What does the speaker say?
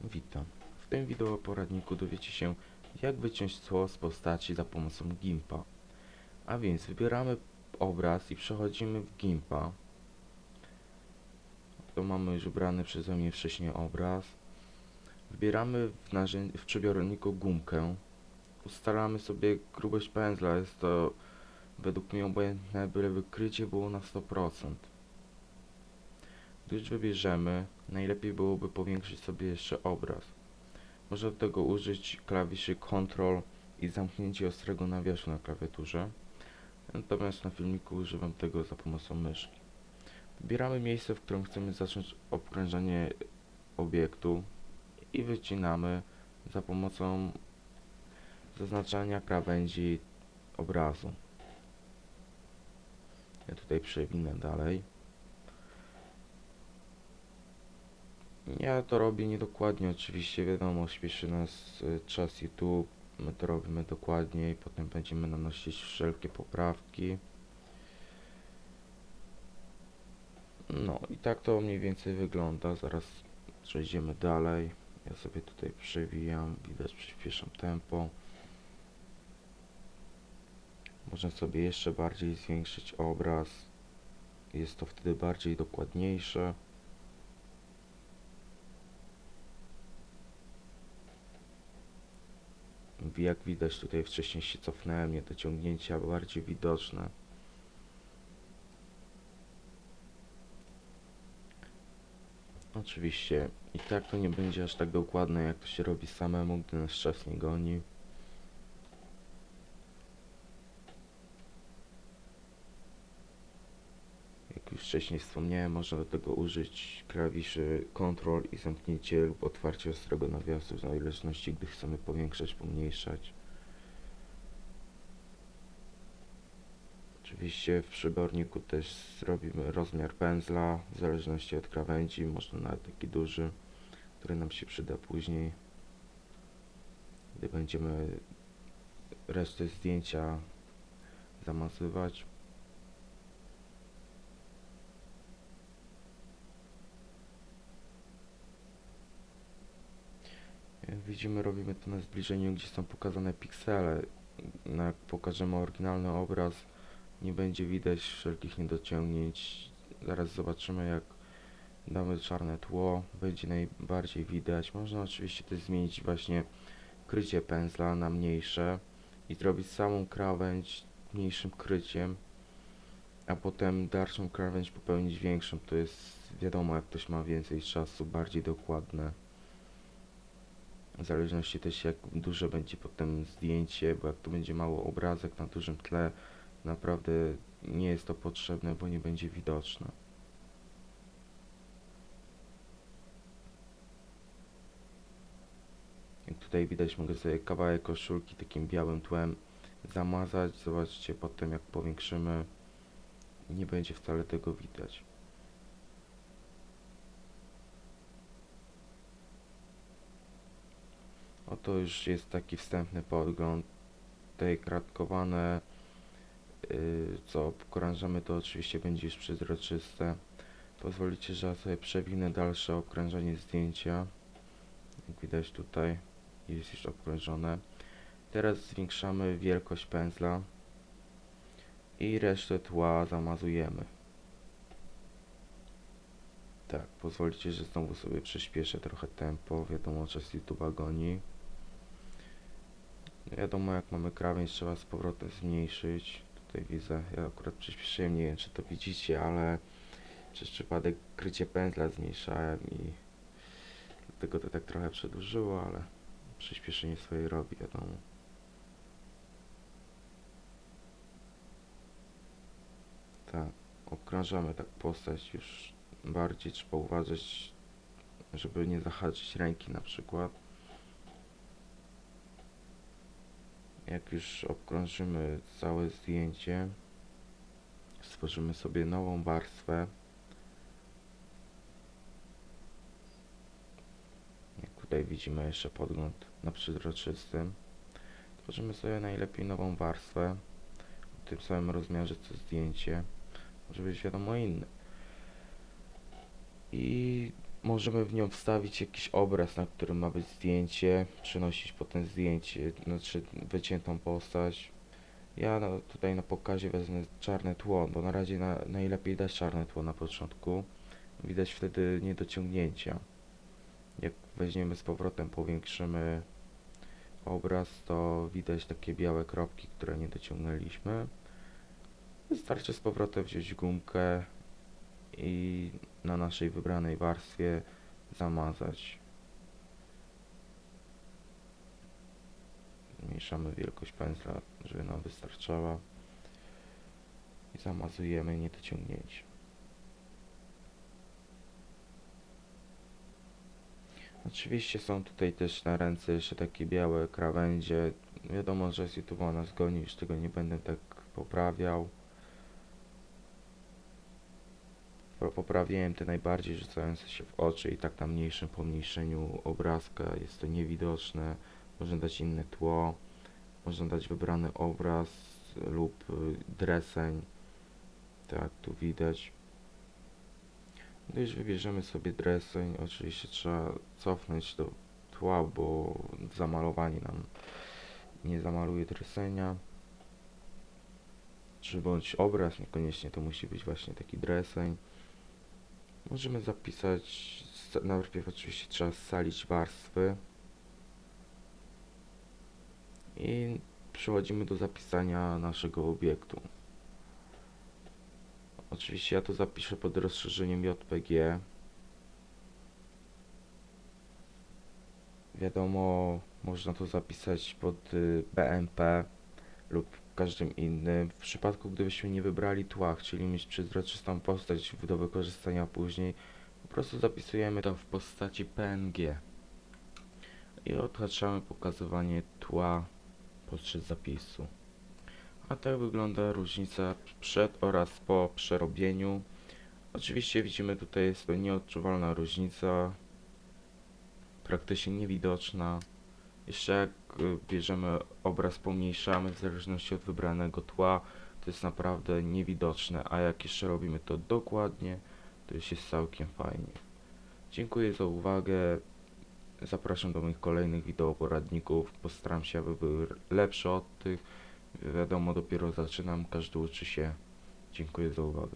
Witam. W tym wideo poradniku dowiecie się jak wyciąć tło z postaci za pomocą GIMPa. A więc wybieramy obraz i przechodzimy w GIMPa. To mamy już wybrany przeze mnie wcześniej obraz. Wybieramy w, w przebiorniku gumkę. Ustalamy sobie grubość pędzla. Jest to według mnie obojętne, byle wykrycie było na 100%. Gdy już wybierzemy, najlepiej byłoby powiększyć sobie jeszcze obraz. Można do tego użyć klawiszy Ctrl i zamknięcie ostrego nawiasu na klawiaturze. Natomiast na filmiku używam tego za pomocą myszki. Wybieramy miejsce, w którym chcemy zacząć obkrężenie obiektu i wycinamy za pomocą zaznaczania krawędzi obrazu. Ja tutaj przewinę dalej. Ja to robię niedokładnie, oczywiście wiadomo, śpieszy nas y, czas YouTube, my to robimy dokładniej, potem będziemy nanosić wszelkie poprawki. No i tak to mniej więcej wygląda, zaraz przejdziemy dalej. Ja sobie tutaj przewijam, widać przyspieszam tempo. Można sobie jeszcze bardziej zwiększyć obraz, jest to wtedy bardziej dokładniejsze. Jak widać tutaj wcześniej się cofnąłem, nie dociągnięcia bardziej widoczne. Oczywiście i tak to nie będzie aż tak dokładne jak to się robi samemu, gdy nas czas nie goni. Jak już wcześniej wspomniałem, można do tego użyć klawiszy Ctrl i zamknięcie lub otwarcie ostrego nawiasu w zależności gdy chcemy powiększać, pomniejszać. Oczywiście w przyborniku też zrobimy rozmiar pędzla w zależności od krawędzi, można nawet taki duży, który nam się przyda później, gdy będziemy resztę zdjęcia zamazywać. Jak widzimy, robimy to na zbliżeniu, gdzie są pokazane piksele. No, jak pokażemy oryginalny obraz, nie będzie widać wszelkich niedociągnięć. Zaraz zobaczymy, jak damy czarne tło, będzie najbardziej widać. Można oczywiście też zmienić właśnie krycie pędzla na mniejsze i zrobić samą krawędź mniejszym kryciem, a potem dalszą krawędź popełnić większą. To jest wiadomo, jak ktoś ma więcej czasu, bardziej dokładne. W zależności też jak duże będzie potem zdjęcie, bo jak to będzie mało obrazek na dużym tle, naprawdę nie jest to potrzebne, bo nie będzie widoczne. Jak tutaj widać, mogę sobie kawałek koszulki takim białym tłem zamazać. Zobaczcie potem, jak powiększymy, nie będzie wcale tego widać. Oto już jest taki wstępny podgląd. Te kratkowane, yy, co okrążamy, to oczywiście będzie już przezroczyste. Pozwolicie, że ja sobie przewinę dalsze okrążenie zdjęcia. Jak widać tutaj jest już obkrążone. Teraz zwiększamy wielkość pędzla i resztę tła zamazujemy. Tak, pozwolicie, że znowu sobie przyspieszę trochę tempo. Wiadomo, czas YouTube'a goni. Wiadomo, jak mamy krawędź, trzeba z powrotem zmniejszyć. Tutaj widzę, ja akurat przyspieszyłem, nie wiem czy to widzicie, ale przez przypadek krycie pędzla zmniejszałem i dlatego to tak trochę przedłużyło, ale przyspieszenie swoje robi, wiadomo. Tak, obkrążamy tak postać już bardziej, trzeba uważać, żeby nie zahaczyć ręki na przykład. Jak już obkrążymy całe zdjęcie, stworzymy sobie nową warstwę. Jak tutaj widzimy jeszcze podgląd na przezroczystym. Tworzymy sobie najlepiej nową warstwę w tym samym rozmiarze co zdjęcie. Może być wiadomo inny. I możemy w nią wstawić jakiś obraz, na którym ma być zdjęcie, przenosić potem zdjęcie, znaczy wyciętą postać. Ja no, tutaj na pokazie wezmę czarne tło, bo na razie na, najlepiej dać czarne tło na początku. Widać wtedy niedociągnięcia. Jak weźmiemy z powrotem, powiększymy obraz, to widać takie białe kropki, które nie dociągnęliśmy. Wystarczy z powrotem wziąć gumkę i na naszej wybranej warstwie zamazać. Zmniejszamy wielkość pędzla, żeby nam wystarczała i zamazujemy niedociągnięcie. Oczywiście są tutaj też na ręce jeszcze takie białe krawędzie. Wiadomo, że z YouTube nas goni, już tego nie będę tak poprawiał. Po- Poprawiłem te najbardziej rzucające się w oczy i tak na mniejszym pomniejszeniu obrazka jest to niewidoczne. Można dać inne tło, można dać wybrany obraz lub y, dreseń. Tak, tu widać. Gdy już wybierzemy sobie dreseń, oczywiście trzeba cofnąć do tła, bo zamalowanie nam nie zamaluje dresenia. Czy bądź obraz, niekoniecznie to musi być właśnie taki dreseń. Możemy zapisać, najpierw oczywiście trzeba scalić warstwy i przechodzimy do zapisania naszego obiektu. Oczywiście ja to zapiszę pod rozszerzeniem JPG. Wiadomo, można to zapisać pod y, BMP lub każdym innym. W przypadku gdybyśmy nie wybrali tła, chcieli mieć przezroczystą postać do wykorzystania później, po prostu zapisujemy to w postaci PNG. I odhaczamy pokazywanie tła podczas zapisu. A tak wygląda różnica przed oraz po przerobieniu. Oczywiście widzimy tutaj jest to nieodczuwalna różnica, praktycznie niewidoczna. Jeszcze jak y, bierzemy obraz, pomniejszamy w zależności od wybranego tła, to jest naprawdę niewidoczne, a jak jeszcze robimy to dokładnie, to już jest całkiem fajnie. Dziękuję za uwagę. Zapraszam do moich kolejnych wideoporadników. Postaram się, aby były lepsze od tych. Wiadomo, dopiero zaczynam, każdy uczy się. Dziękuję za uwagę.